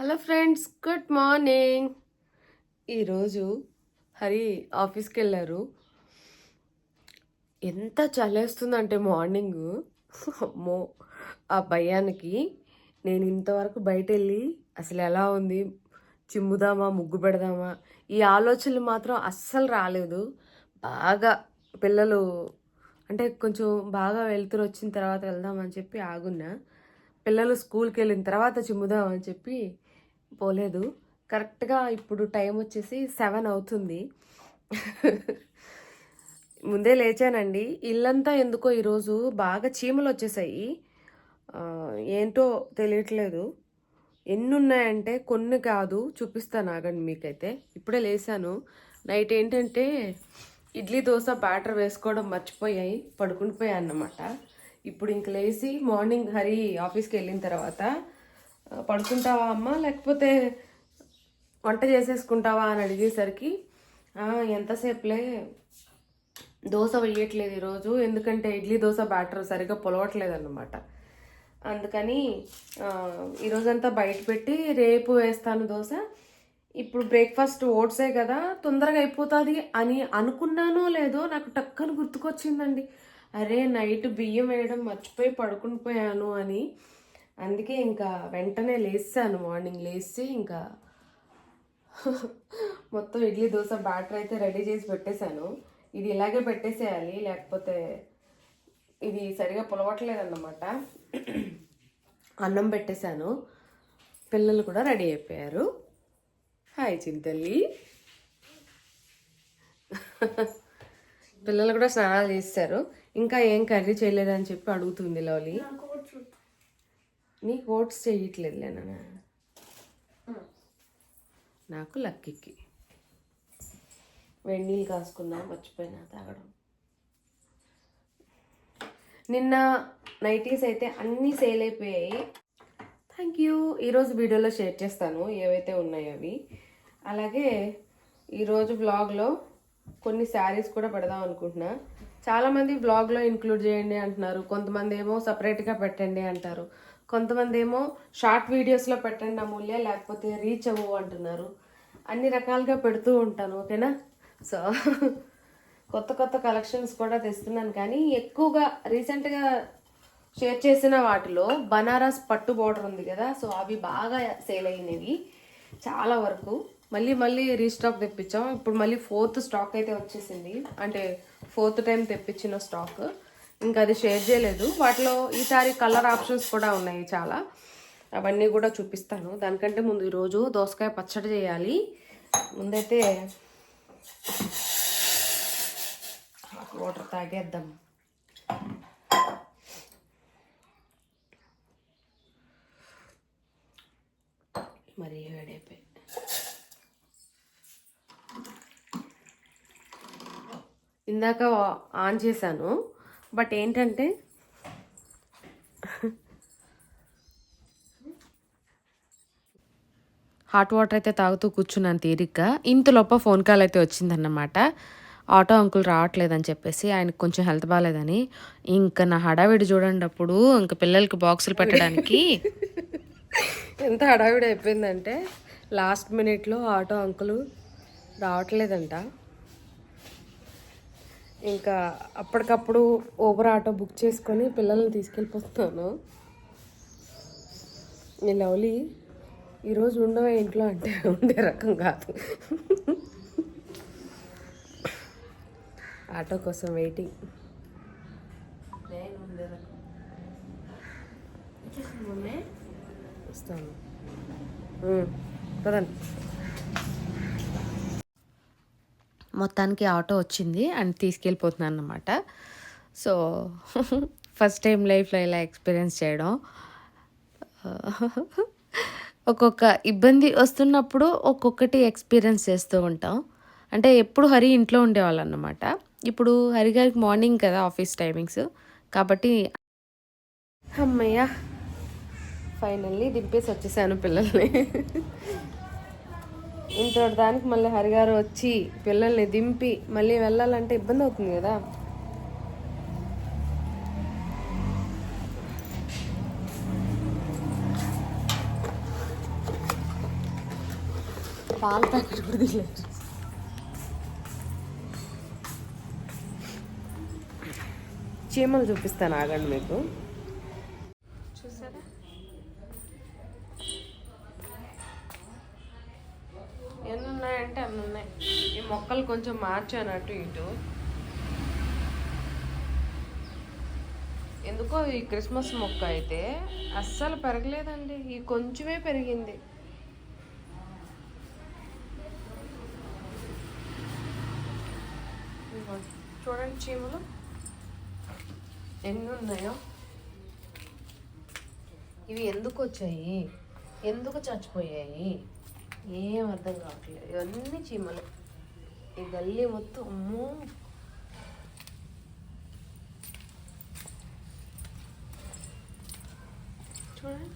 Hello friends good morning. ఈరోజు హరి ఆఫీస్కి వెళ్ళారు. ఎంత చలేస్తుందంటే మార్నింగ్. అమ్మో ఆ భయానికి నేను ఇంతవరకు బయట వెళ్ళి అసలు ఎలా ఉంది చిమ్ముదామా ముగ్గు పెడదామా ఈ ఆలోచనలు మాత్రం అస్సలు రాలేదు. బాగా పిల్లలు అంటే కొంచెం బాగా వెళ్తురు వచ్చిన తర్వాత వెళ్దామని చెప్పి ఆగున్నా. పిల్లలు స్కూల్కి వెళ్ళిన తర్వాత చిమ్ముదామని చెప్పి పోలేదు. కరెక్ట్గా ఇప్పుడు టైం వచ్చేసి సెవెన్ అవుతుంది. ముందే లేచానండి. ఇల్లంతా ఎందుకో ఈరోజు బాగా చీమలు వచ్చేసాయి. ఏంటో తెలియట్లేదు. ఎన్ని ఉన్నాయంటే కొన్ని కాదు. చూపిస్తాను ఆగండి మీకైతే. ఇప్పుడే లేసాను నైట్ ఏంటంటే ఇడ్లీ దోశ బ్యాటర్ వేసుకోవడం మర్చిపోయాయి. పడుకుండిపోయాయి అన్నమాట. ఇప్పుడు ఇంక లేచి మార్నింగ్ హరి ఆఫీస్కి వెళ్ళిన తర్వాత పడుకుంటావా అమ్మ? లేకపోతే వంట చేసేసుకుంటావా అని అడిగేసరికి ఎంతసేపులే? దోశ వేయట్లేదు ఈరోజు. ఎందుకంటే ఇడ్లీ దోశ బ్యాటర్ సరిగ్గా పొలవట్లేదు అనమాట అందుకని ఈరోజంతా బయట పెట్టి రేపు వేస్తాను దోశ. ఇప్పుడు బ్రేక్ఫాస్ట్ ఓట్సే కదా తొందరగా అయిపోతుంది అని అనుకున్నానో లేదో నాకు టక్కని గుర్తుకొచ్చిందండి. అరే నైట్ బియ్యం వేయడం మర్చిపోయి పడుకుని పోయాను అని అందుకే ఇంకా వెంటనే లేస్తాను మార్నింగ్ లేచి ఇంకా మొత్తం ఇడ్లీ దోశ బ్యాటర్ అయితే రెడీ చేసి పెట్టేశాను. ఇది ఇలాగే పెట్టేసేయాలి లేకపోతే ఇది సరిగా పులవట్లేదన్నమాట. అన్నం పెట్టేశాను. పిల్లలు కూడా రెడీ అయిపోయారు. హాయ్ చింతల్లి. పిల్లలు కూడా స్నానాలు చేస్తారు. ఇంకా ఏం కర్రీ చేయలేదని చెప్పి అడుగుతుంది లవ్లీ. నీకు ఓట్స్ చేయట్లేదులే నాన్న. నాకు లక్కీకి. వేడి నీళ్ళు కాసుకున్నా మర్చిపోయినా తాగడం. నిన్న నైటీస్ అయితే అన్నీ సేల్ అయిపోయాయి. థ్యాంక్ యూ ఈరోజు వీడియోలో షేర్ చేస్తాను ఏవైతే ఉన్నాయో అవి. అలాగే ఈరోజు వ్లాగ్లో కొన్ని శారీస్ కూడా పెడదాం అనుకుంటున్నా. చాలామంది వ్లాగ్లో ఇంక్లూడ్ చేయండి అంటున్నారు కొంతమంది ఏమో సపరేట్గా పెట్టండి అంటారు. కొంతమంది ఏమో షార్ట్ వీడియోస్లో పెట్టండి అమూల్య లేకపోతే రీచ్ అవ్వు అంటున్నారు. అన్ని రకాలుగా పెడుతూ ఉంటాను ఓకేనా? సో కొత్త కొత్త కలెక్షన్స్ కూడా తెస్తున్నాను. కానీ ఎక్కువగా రీసెంట్గా షేర్ చేసిన వాటిలో బనారస్ పట్టు బోర్డర్ ఉంది కదా సో అవి బాగా సేల్ అయినవి చాలా వరకు. మళ్ళీ మళ్ళీ రీస్టాక్ తెప్పించాం. ఇప్పుడు మళ్ళీ ఫోర్త్ స్టాక్ అయితే వచ్చేసింది. అంటే ఫోర్త్ టైం తెప్పించిన స్టాక్. ఇంకా అది షేర్ చేయలేదు. వాటిలో ఈసారి కలర్ ఆప్షన్స్ కూడా ఉన్నాయి చాలా. అవన్నీ కూడా చూపిస్తాను. దానికంటే ముందు ఈరోజు దోసకాయ పచ్చడి చేయాలి. ముందైతే వాటర్ తాగేద్దాం. మరి వేడైపోయి. ఇందాక ఆన్ చేశాను. బట్ ఏంటంటే హాట్ వాటర్ అయితే తాగుతూ కూర్చున్నాను తీరిగ్గా. ఇంతలోప ఫోన్ కాల్ అయితే వచ్చిందన్నమాట. ఆటో అంకుల్ రావట్లేదని చెప్పేసి ఆయనకు కొంచెం హెల్త్ బాగాలేదని ఇంకా నా హడావిడి చూడండి అప్పుడు ఇంకా పిల్లలకి బాక్సులు పెట్టడానికి. ఎంత హడావిడి అయిపోయిందంటే లాస్ట్ మినిట్లో ఆటో అంకుల్ రావట్లేదంట. ఇంకా అప్పటికప్పుడు ఓబర్ ఆటో బుక్ చేసుకొని పిల్లల్ని తీసుకెళ్ళిపోతున్నాను. ఈ లవ్లీ ఈరోజు ఉండవే ఇంట్లో అంటే ఉండే రకం కాదు. ఆటో కోసం వెయిటింగ్ వస్తాను. పదండి. మొత్తానికి ఆటో వచ్చింది అండ్ తీసుకెళ్ళిపోతున్నాను అనమాట సో ఫస్ట్ టైం లైఫ్లో ఇలా ఎక్స్పీరియన్స్ చేయడం. ఒక్కొక్క ఇబ్బంది వస్తున్నప్పుడు ఒక్కొక్కటి ఎక్స్పీరియన్స్ చేస్తూ ఉంటాం. అంటే ఎప్పుడు హరి ఇంట్లో ఉండేవాళ్ళు అనమాట ఇప్పుడు హరి గారికి మార్నింగ్ కదా ఆఫీస్ టైమింగ్స్. కాబట్టి అమ్మయ్య ఫైనల్లీ దింపేసి వచ్చేసాను పిల్లల్ని. ఇంతటి దానికి మళ్ళీ హరిగారు వచ్చి పిల్లల్ని దింపి మళ్ళీ వెళ్ళాలంటే ఇబ్బంది అవుతుంది కదా. పాల ప్యాకెట్ కూడా తీయలేదు. చీమలు చూపిస్తాను ఆగండి మీకు చూసారా ఎన్ని ఉన్నాయంటే అన్ని ఉన్నాయి ఈ మొక్కలు కొంచెం మార్చాను అటు ఇటు. ఎందుకో ఈ క్రిస్మస్ మొక్క అయితే అస్సలు పెరగలేదండి. ఈ కొంచెమే పెరిగింది. చూడండి చీమలు. ఎన్ని ఉన్నాయో. ఇవి ఎందుకు వచ్చాయి? ఎందుకు చచ్చిపోయాయి? ఏం అర్థం కావట్లేదు. ఇవన్నీ చీమలు. ఈ గల్లీ మొత్తం అమ్మో. చూడండి.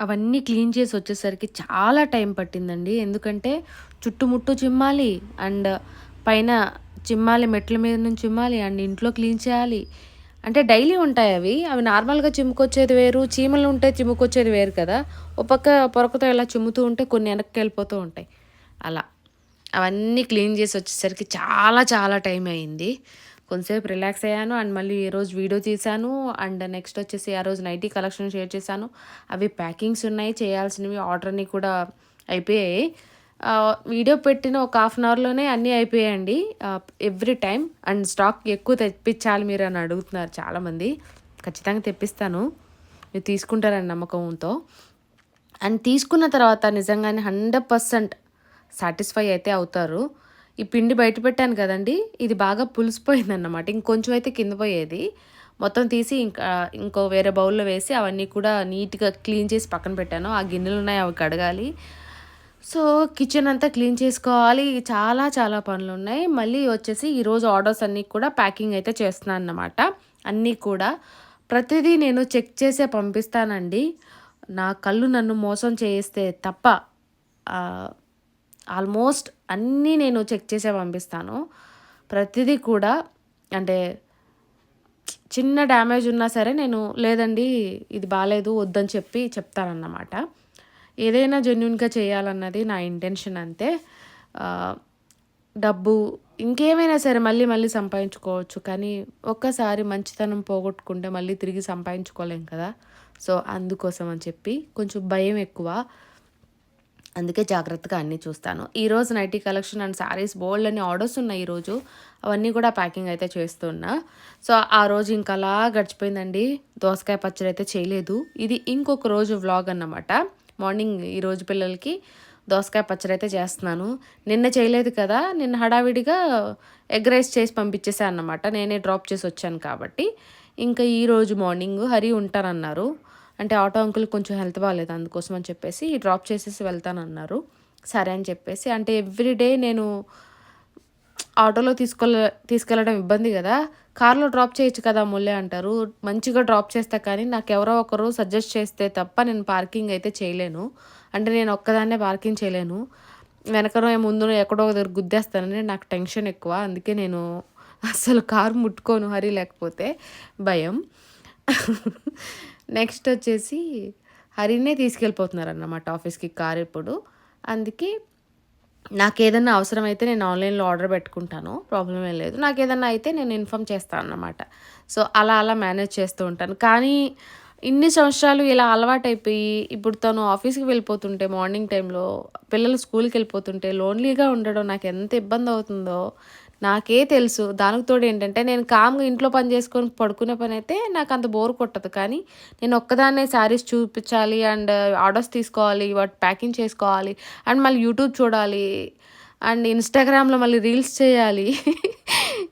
అవన్నీ క్లీన్ చేసి వచ్చేసరికి చాలా టైం పట్టిందండి. ఎందుకంటే చుట్టుముట్టు చిమ్మాలి అండ్ పైన చిమ్మాలి మెట్ల మీద నుంచి చిమ్మాలి అండ్ ఇంట్లో క్లీన్ చేయాలి. అంటే డైలీ ఉంటాయి అవి. అవి నార్మల్గా చిమ్ముకొచ్చేది వేరు చీమలు ఉంటే చిమ్ముకొచ్చేది వేరు కదా. ఒక పక్క పొరకతో ఇలా చిమ్ముతూ ఉంటే కొన్ని వెనక్కి వెళ్ళిపోతూ ఉంటాయి. అలా. అవన్నీ క్లీన్ చేసి వచ్చేసరికి చాలా చాలా టైం అయింది. కొంతసేపు రిలాక్స్ అయ్యాను అండ్ మళ్ళీ ఈ రోజు వీడియో తీశాను అండ్ నెక్స్ట్ వచ్చేసి ఆ రోజు నైటీ కలెక్షన్ షేర్ చేశాను. అవి ప్యాకింగ్స్ ఉన్నాయి చేయాల్సినవి ఆర్డర్ని కూడా అయిపోయాయి. వీడియో పెట్టిన ఒక హాఫ్ అన్ అవర్లోనే అన్నీ అయిపోయాయండి. ఎవ్రీ టైం అండ్ స్టాక్ ఎక్కువ తెప్పించాలి మీరు అని అడుగుతున్నారు చాలామంది. ఖచ్చితంగా తెప్పిస్తాను. మీరు తీసుకుంటారని నమ్మకంతో. అండ్ తీసుకున్న తర్వాత నిజంగానే హండ్రెడ్ పర్సెంట్ సాటిస్ఫై అయితే అవుతారు. ఈ పిండి బయట పెట్టాను కదండి. ఇది బాగా పులిసిపోయిందన్నమాట. ఇంకొంచెం అయితే కింద పోయేది. మొత్తం తీసి ఇంకా ఇంకో వేరే బౌల్లో వేసి అవన్నీ కూడా నీట్గా క్లీన్ చేసి పక్కన పెట్టాను. ఆ గిన్నెలు ఉన్నాయి అవి కడగాలి. సో కిచెన్ అంతా క్లీన్ చేసుకోవాలి. చాలా చాలా పనులు ఉన్నాయి మళ్ళీ వచ్చేసి ఈరోజు ఆర్డర్స్ అన్నీ కూడా ప్యాకింగ్ అయితే చేస్తున్నాను అన్నమాట. అన్నీ కూడా. ప్రతిదీ నేను చెక్ చేసే పంపిస్తానండి. నా కళ్ళు నన్ను మోసం చేస్తే తప్ప ఆల్మోస్ట్ అన్నీ నేను చెక్ చేసే పంపిస్తాను. ప్రతిదీ కూడా అంటే చిన్న డ్యామేజ్ ఉన్నా సరే నేను లేదండి ఇది బాగాలేదు వద్దని చెప్పి చెప్తానన్నమాట. ఏదైనా జెన్యున్గా చేయాలన్నది నా ఇంటెన్షన్ అంతే. డబ్బు ఇంకేమైనా సరే మళ్ళీ మళ్ళీ సంపాదించుకోవచ్చు. కానీ ఒక్కసారి మంచితనం పోగొట్టుకుంటే మళ్ళీ తిరిగి సంపాదించుకోలేం కదా. సో అందుకోసం అని చెప్పి కొంచెం భయం ఎక్కువ. అందుకే జాగ్రత్తగా అన్నీ చూస్తాను. ఈరోజు నైటీ కలెక్షన్ అండ్ శారీస్ బోల్డ్ అని ఆర్డర్స్ ఉన్నాయి ఈరోజు అవన్నీ కూడా ప్యాకింగ్ అయితే చేస్తున్నా. సో ఆ రోజు ఇంకా అలా గడిచిపోయిందండి. దోసకాయ పచ్చడి అయితే చేయలేదు. ఇది ఇంకొక రోజు వ్లాగ్ అన్నమాట. మార్నింగ్ ఈరోజు పిల్లలకి దోసకాయ పచ్చడి అయితే చేస్తున్నాను. నిన్న చేయలేదు కదా నిన్న హడావిడిగా ఎగ్ రైస్ చేసి పంపించేసాను అన్నమాట. నేనే డ్రాప్ చేసి వచ్చాను కాబట్టి. ఇంకా ఈరోజు మార్నింగ్ హరి ఉంటానన్నారు. అంటే ఆటో అంకుల్ కొంచెం హెల్త్ బాగాలేదు అందుకోసం అని చెప్పేసి డ్రాప్ చేసేసి వెళ్తానన్నారు. సరే అని చెప్పేసి అంటే ఎవ్రీడే నేను ఆటోలో తీసుకెళ్ళ తీసుకెళ్ళడం ఇబ్బంది కదా? కార్లో డ్రాప్ చేయొచ్చు కదా ముల్లే అంటారు. మంచిగా డ్రాప్ చేస్తా కానీ నాకు ఎవరో ఒకరు సజెస్ట్ చేస్తే తప్ప నేను పార్కింగ్ అయితే చేయలేను. అంటే నేను ఒక్కదాన్నే పార్కింగ్ చేయలేను. వెనకనో ముందునో ఎక్కడో ఒక దగ్గర గుద్దేస్తానని నాకు టెన్షన్ ఎక్కువ. అందుకే నేను అసలు కారు ముట్టుకోను హరి లేకపోతే భయం. నెక్స్ట్ వచ్చేసి హరినే తీసుకెళ్ళిపోతున్నారు అన్నమాట ఆఫీస్కి కార్ ఇప్పుడు. అందుకే నాకు ఏదైనా అవసరం అయితే నేను ఆన్లైన్లో ఆర్డర్ పెట్టుకుంటాను. ప్రాబ్లం ఏం లేదు. నాకు ఏదైనా అయితే నేను ఇన్ఫామ్ చేస్తాను అన్నమాట సో అలా అలా మేనేజ్ చేస్తూ ఉంటాను. కానీ ఇన్ని సంవత్సరాలు ఇలా అలవాటైపోయి ఇప్పుడు తను ఆఫీస్కి వెళ్ళిపోతుంటే మార్నింగ్ టైంలో పిల్లలు స్కూల్కి వెళ్ళిపోతుంటే లోన్లీగా ఉండడం నాకు ఎంత ఇబ్బంది అవుతుందో నాకే తెలుసు. దానికి తోడు ఏంటంటే నేను కామ్గా ఇంట్లో పని చేసుకొని పడుకునే పని అయితే నాకు అంత బోర్ కొట్టదు. కానీ నేను ఒక్కదాన్నే శారీస్ చూపించాలి అండ్ ఆర్డర్స్ తీసుకోవాలి వాటి ప్యాకింగ్ చేసుకోవాలి అండ్ మళ్ళీ యూట్యూబ్ చూడాలి అండ్ ఇన్స్టాగ్రామ్లో మళ్ళీ రీల్స్ చేయాలి.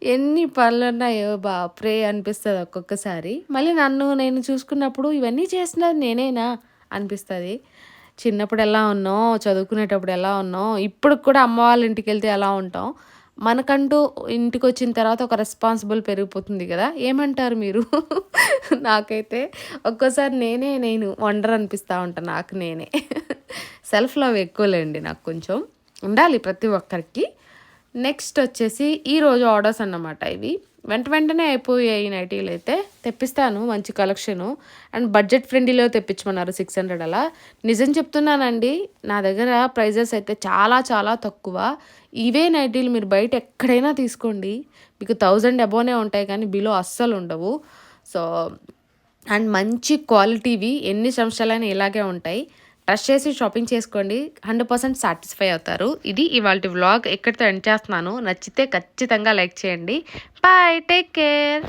ఎన్ని పనులు ఉన్నాయో బాప్రే అనిపిస్తుంది ఒక్కొక్కసారి. మళ్ళీ నన్ను నేను చూసుకున్నప్పుడు ఇవన్నీ చేస్తున్నది నేనేనా అనిపిస్తుంది. చిన్నప్పుడు ఎలా ఉన్నాం చదువుకునేటప్పుడు ఎలా ఉన్నాం ఇప్పుడు కూడా అమ్మ వాళ్ళ ఇంటికి వెళ్తే ఎలా ఉంటాం మనకంటూ ఇంటికి వచ్చిన తర్వాత ఒక రెస్పాన్సిబుల్ పెరిగిపోతుంది కదా. ఏమంటారు మీరు? నాకైతే ఒక్కోసారి నేనే నేను వండర్ అనిపిస్తూ ఉంటాను నాకు నేనే. సెల్ఫ్ లవ్ ఎక్కువలేండి నాకు కొంచెం. ఉండాలి ప్రతి ఒక్కరికి. నెక్స్ట్ వచ్చేసి ఈరోజు ఆర్డర్స్ అన్నమాట ఇవి. వెంట వెంటనే అయిపోయాయి నైటీలు అయితే. తెప్పిస్తాను మంచి కలెక్షను. అండ్ బడ్జెట్ ఫ్రెండ్లీలో తెప్పించమన్నారు సిక్స్ హండ్రెడ్ అలా. నిజం చెప్తున్నానండి నా దగ్గర ప్రైజెస్ అయితే చాలా చాలా తక్కువ. ఇవే నైటీలు మీరు బయట ఎక్కడైనా తీసుకోండి. మీకు థౌజండ్ అబోనే ఉంటాయి కానీ బిలో అస్సలు ఉండవు. సో అండ్ మంచి క్వాలిటీవి ఎన్ని సంవత్సరాలైనా ఇలాగే ఉంటాయి. రష్ చేసి షాపింగ్ చేసుకోండి. హండ్రెడ్ పర్సెంట్ సాటిస్ఫై అవుతారు. ఇది ఇవాళ వ్లాగ్. ఎక్కడితో ఎండ్ చేస్తున్నాను నచ్చితే ఖచ్చితంగా లైక్ చేయండి. Bye take care.